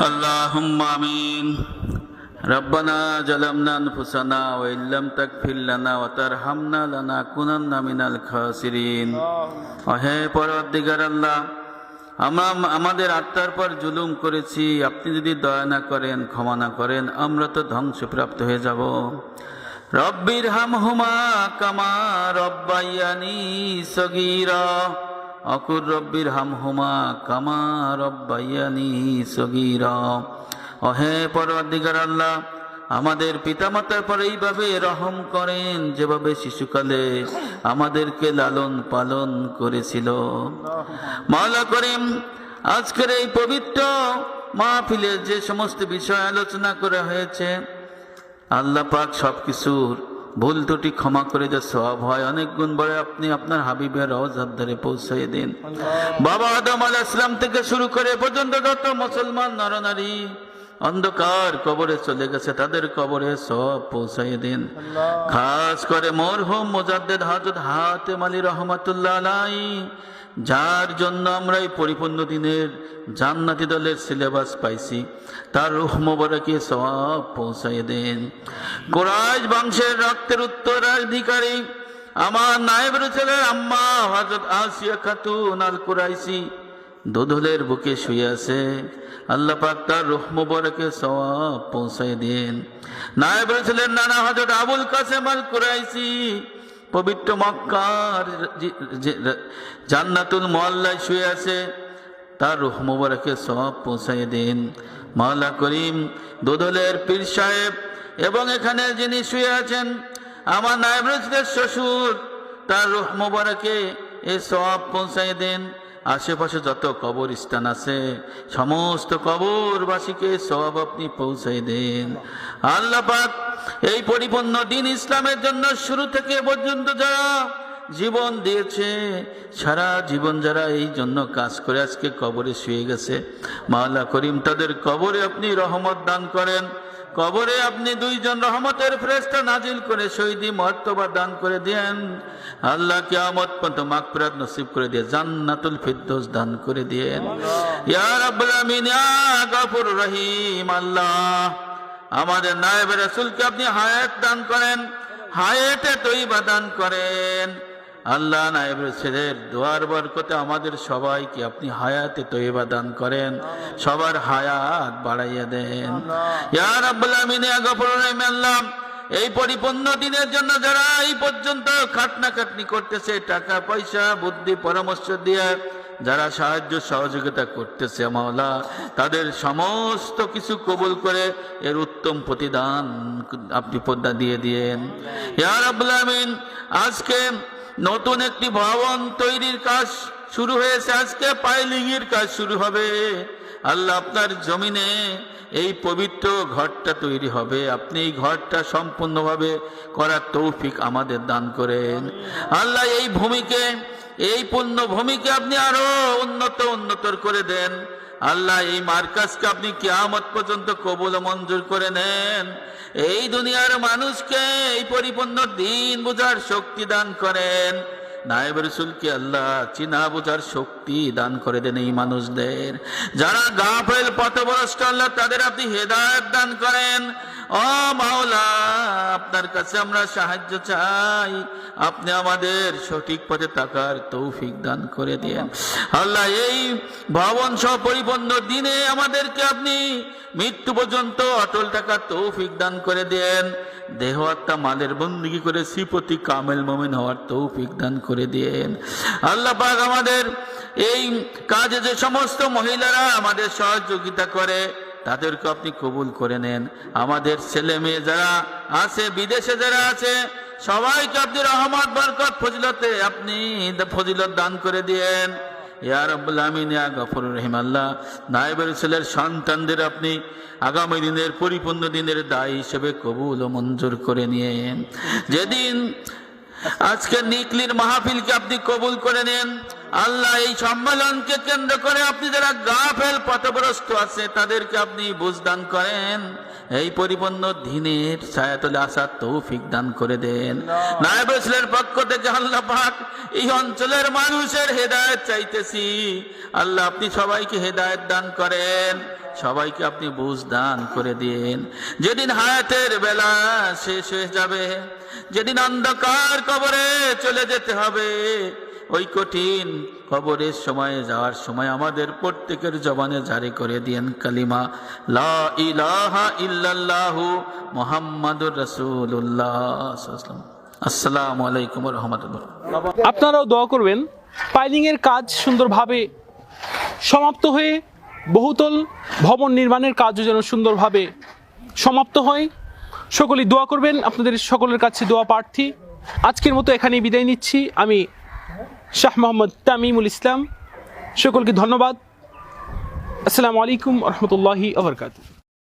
اللهم آمين ربنا ظلمنا أنفسنا وإن لم تغفر لنا وترحمنا لنكونن من الخاسرين হে পরদিগার আল্লাহ আমরা আমাদের আত্মার পর জুলুম করেছি আপনি যদি দয়া না করেন ক্ষমা না করেন আমরা তো ধ্বংসপ্রাপ্ত হয়ে যাব রব্বির হাম হুমা কামা রব্বাইয়ানি সগীরা অকুর রব্বির হাম হুমা কামা রব্বাইয়ানি সগীরা। অহে পরদিগার আল্লাহ, আমাদের পিতামাতার পর এইভাবে রহম করেন যেভাবে শিশুকালে আমাদেরকে লালন পালন করেছিল। মাওলা করিম, আজকের এই পবিত্র মাহফিলে যে সমস্ত বিষয় আলোচনা করা হয়েছে, আল্লাহ পাক সব কিছুর ভুল ত্রুটি ক্ষমা করে যা সব হয়। অনেক গুণ বলে আপনি আপনার হাবিবের রওজার ধারে পৌঁছাই দিন। বাবা আদম আল ইসলাম থেকে শুরু করে পর্যন্ত যত মুসলমান নরনারী অন্ধকার কবরে চলে গেছে তাদের কবরে সব পৌঁছাই দিন। খাস করে মরহুম মোজাদ্দেদ হাজত হাতে মালি রহমতুল্লাহ আলাই যার জন্য আমরা এই পরিপূর্ণ দিনের জান্নাতি দলের সিলেবাস পাইছি, তার রুহ মোবারকে সব পৌঁছাই দেন। কোরআজ বংশের রক্তের উত্তরাধিকারী, আমার নায়েবের ছেলের আম্মা হজরত আসিয়া খাতুন আল কুরাইসি দোধলের বুকে শুয়ে আছে। আল্লাহ পাক তার রুহ মোবারকে সওয়াব পৌঁছাই দেন। নায়েবের ছেলের নানা হজরত আবুল কাসেম আল কুরাইসি পবিত্র মক্কার জান্নাতুল মোয়াল্লায় শুয়ে আছে, তার রুহ সব পৌঁছাই দিন। মাওলা করিম দোদলের পীর সাহেব এবং এখানে যিনি শুয়ে আছেন, আমার নায়ব রসিদের শ্বশুর, তার রুহ এ সব পৌঁছাই দেন। আশেপাশে যত কবরস্থান আছে, সমস্ত কবরবাসীকে সব আপনি পৌঁছাই দেন। আল্লাহ এই পরিপূর্ণ দিন ইসলামের জন্য শুরু থেকে পর্যন্ত যারা জীবন দিয়েছে, সারা জীবন যারা এই জন্য কাজ করে আজকে কবরে শুয়ে গেছে, মাওলা করিম তাদের কবরে আপনি রহমত দান করেন। কবরে আপনি দুইজন রহমতের ফ্রেস্টা নাজিল করে শহীদি মর্তবা দান করে দেন আল্লাহ কে কিয়ামত পর্যন্ত মাগফিরাত নসিব করে দিয়ে জান্নাতুল ফিরদৌস দান করে দেন ইয়া রাব্বুল আমিন ইয়া গফুর রহিম আল্লাহ। আমাদের নায়েব রাসূলকে আপনি হায়াত দান করেন হায়াতে তৈবা দান করেন। আল্লাহ নায়েব ছেলের দোয়ার বরকতে আমাদের সবাইকে আপনি হায়াতে তৈবা দান করেন সবার হায়াত বাড়াইয়া দেন। ইয়া রাব্বুল আমিন ইয়া আল্লাহ এই পরিপূর্ণ দিনের জন্য যারা এই পর্যন্ত খাটনা খাটনি করতেছে টাকা পয়সা বুদ্ধি পরামর্শ দিয়ে যারা সাহায্য সহযোগিতা করতেছে মাওলা তাদের সমস্ত কিছু কবুল করে এর উত্তম প্রতিদান আপনি পদ্মা দিয়ে দিয়েন। ইয়া রাব্বুল আমিন আজকে নতুন একটি ভবন তৈরির কাজ শুরু হয়েছে। আজকে পাইলিং এর কাজ শুরু হবে। আল্লাহ আপনার জমিনে এই পবিত্র ঘরটা তৈরি হবে। আপনি এই ঘরটা সম্পূর্ণভাবে করার তৌফিক আমাদের দান করেন। আল্লাহ এই ভূমিকে, এই পূর্ণ ভূমিকে আপনি আরও উন্নত উন্নতর করে দেন। আল্লাহ, এই মার্কাজকে আপনি কেয়ামত পর্যন্ত কবুল মঞ্জুর করে নেন। এই দুনিয়ার মানুষকে এই পরিপূর্ণ দিন বোঝার শক্তি দান করেন। নায়েব আল্লাহ চিনা বোঝার শক্তি দান করে দেন এই মানুষদের। যারা গাফেল, পথভ্রষ্ট, আল্লাহ তাদের আপনি হেদায়ত দান করেন। ও মাওলা আপনার কাছে আমরা সাহায্য চাই। আপনি আমাদের সঠিক পথে থাকার তৌফিক দান করে দেন আল্লাহ, এই ভবন সহ পরিপূর্ণ দিনে আমাদেরকে আপনি মৃত্যু পর্যন্ত অটল টাকার তৌফিক দান করে দেন দেহ, আত্মা, মালের বন্দিগি করে শ্রীপতি কামেল মমিন হওয়ার তৌফিক দান করে দেন আল্লাহ পাক আমাদের এই কাজে যে সমস্ত মহিলারা আমাদের সহযোগিতা করে তাদেরকে আপনি কবুল করে নেন। আমাদের ছেলে মেয়ে যারা আছে, বিদেশে যারা আছে, সবাইকে আপনি রহমত, বরকত, ফজিলতে আপনি ফজিলত দান করে দিয়েন। ইয়া রাব্বুল আমিন, ইয়া গফুরুর রহিম সন্তানদের আপনি আগামী দিনের, পরিপূর্ণ দিনের দায় হিসেবে কবুল ও মঞ্জুর করে নিয়ে যেদিন আজকে নিকলির মাহফিলকে আপনি কবুল করে নেন আল্লাহ এই সম্মেলনকে কেন্দ্র করে আপনি যারা গাফেল পথগ্রস্ত আছে তাদেরকে আপনি বুঝদান করেন। এই পরিপূর্ণ দিনের ছায়াতলে আসার তৌফিক দান করে দেন। নায়ব ইসলের পক্ষ থেকে আল্লাহ পাক এই অঞ্চলের মানুষের হেদায়েত চাইতেছি। আল্লাহ আপনি সবাইকে হেদায়েত দান করেন। সবাইকে আপনি বুঝ দান করে দিন। যেদিন হায়াতের বেলা শেষ হয়ে যাবে যেদিন অন্ধকার কবরে চলে যেতে হবে ওই কঠিন কবরের সময়ে যাওয়ার সময় আমাদের প্রত্যেকের জবানে জারি করে দিয়েন কালিমা, লা ইলাহা ইল্লাল্লাহু মুহাম্মাদুর রাসূলুল্লাহ আসসালামু আলাইকুম রাহমাতুল্লাহ। আপনারাও দোয়া করবেন। পাইলিং এর কাজ সুন্দরভাবে সমাপ্ত হয়ে বহুতল ভবন নির্মাণের কাজও যেন সুন্দরভাবে সমাপ্ত হয়। সকলেই দোয়া করবেন। আপনাদের সকলের কাছে দোয়া প্রার্থী। আজকের মতো এখানেই বিদায় নিচ্ছি। আমি শাহ মোহাম্মদ তামিমুল ইসলাম সকলকে ধন্যবাদ। আসসালামু আলাইকুম রহমতুল্লাহি আবরকাত